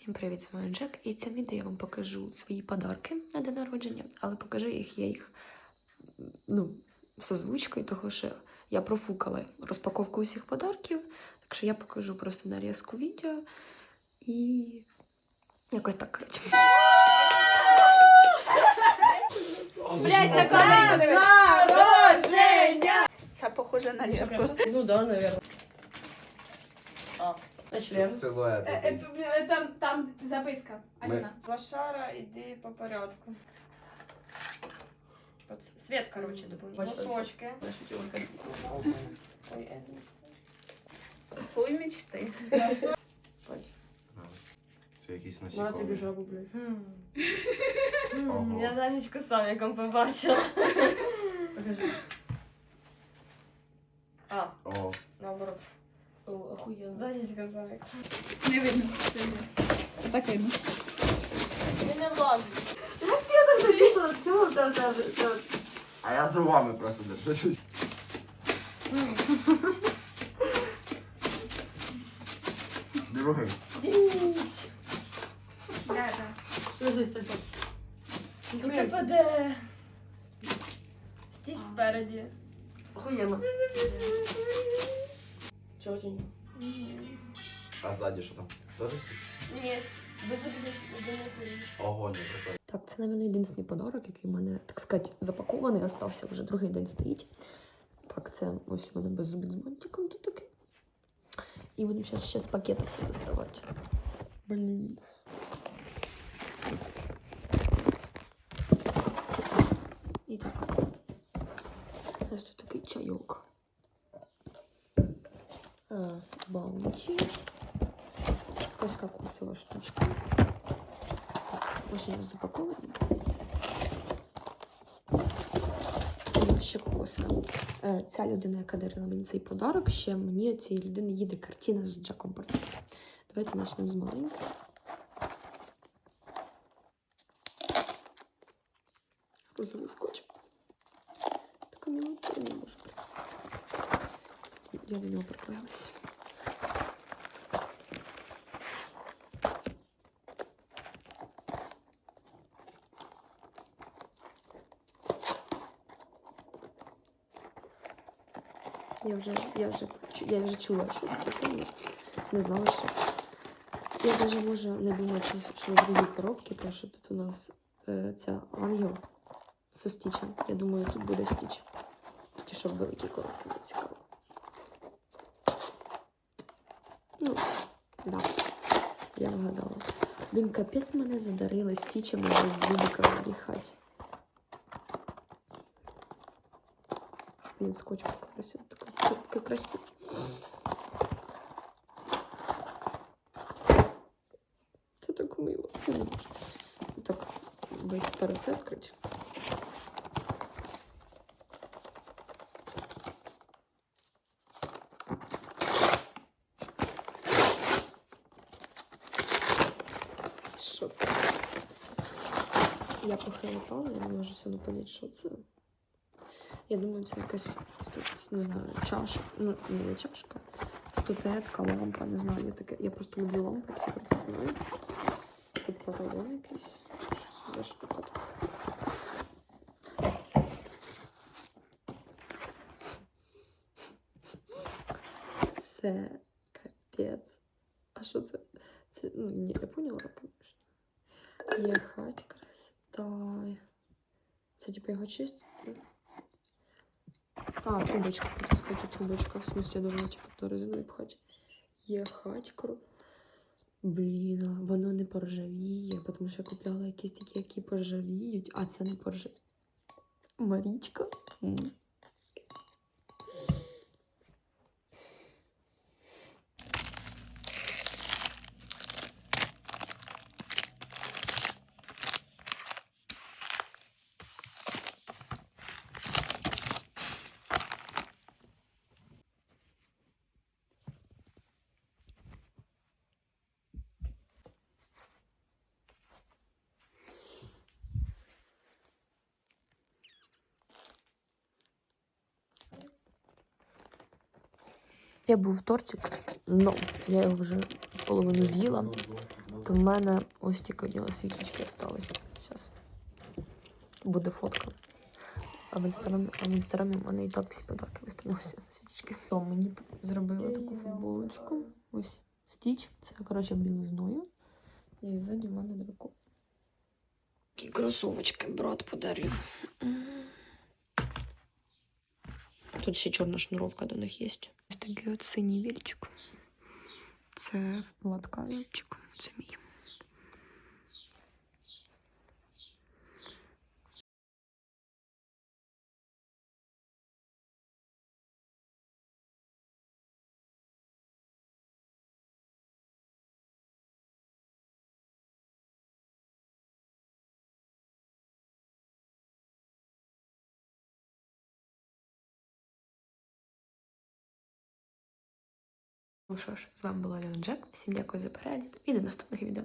Всім привіт, з вами Джек. І в цьому відео я вам покажу свої подарки на день народження, але покажу їх я їх ну, з озвучкою, того що я профукала розпаковку усіх подарків. Так що я покажу просто нарізку відео і якось так коротше. Блять, на народження! Це похоже на лірку. Ну да, наверное. А, на член. Силует Е, якийсь. е, Там, там записка. Ми- Аліна. Лошара, іди по порядку. От свет, короче, дополнительно. Бачу, Носочки. Наша тілка. Ой, это. Хуй мечти. Це якийсь На тобі насікомий. жабу, блядь. Ого. Я Данечку сам яком побачила. Покажи. А, О, наоборот. О, охуєнно. Данечка сам як. Не видно. Так видно. Ти не влазить. Чого там там? а я зубами просто держусь. Другий. Стіч. Да, да. Стіч спереді. Охуєнно. Тінь? А ззаді що там? Тоже? Ні, без. Ого, прикольно. Так, це, мабуть, єдиний подарок, який в мене, так сказати, запакований, остався вже другий день стоїть. Так, це ось у мене беззубик з бантиком тут такий. І будемо зараз ще з пакета все доставати. Блін. І так. Ось тут такий чайок. А, баунті. Якась кокосова штучка. У запаковано. Ще кокосина. Е, Ця людина, яка дарила мені цей подарок, ще мені цієї людини їде картина з Джеком портрет. Давайте почнемо з маленького. Розовий скотч. Така мілочка не можу. Я до нього приклеїлась. Я вже, я вже, я вже чула, що це таке, не знала, що. Я навіть можу не думати, що- в другій коробці, тому що тут у нас е, ця ангел зі стічем. Я думаю, тут буде стіч. Тільки що в великій коробці, цікаво. Ну, да. Я вгадала. Блін, капець мене задарили стічами без зубика вдихати. Блин, скотч поклеился. Такой, такой красивый. Это так мило. М. Так, бы перед це відкрити. Що це? Я похилитала, я не можу все одно поняти, що це. Я думаю, це якась ст- не знаю, чаша. Ну, не чашка. Статуетка, лампа, не знаю. Я таке. Я просто люблю лампи, всі про це знають. Тут павильон якийсь. Що це за штука така? Це капець. А що це? Це, ну, ні, я поняла, звісно. Єхать красота. Це типу його чистити? А, трубочка, хотел сказать, трубочка. В смысле, я должна типу до резину пхати. Єхать кро. Блін, воно не поржавіє, тому що я купляла якісь такі, які поржавіють, а це не поржавіє. Марічка. Я був тортик, ну, я його вже половину з'їла. То в мене ось тільки у нього свічечки залишилися. Зараз буде фотка. А в інстаграмі, а в інстаграмі в мене і так всі подарки виставилися свічечки. То мені зробили таку футболочку. Ось стіч. Це, коротше, білизною. І ззаді в мене дракон. Такі кросовочки брат подарив. Тут ще чорна шнуровка до них є. Такий от синій вільчик. Це вкладка вільчик. Це мій. Ну що ж, з вами була Лена Джек. Всім дякую за перегляд і до наступних відео.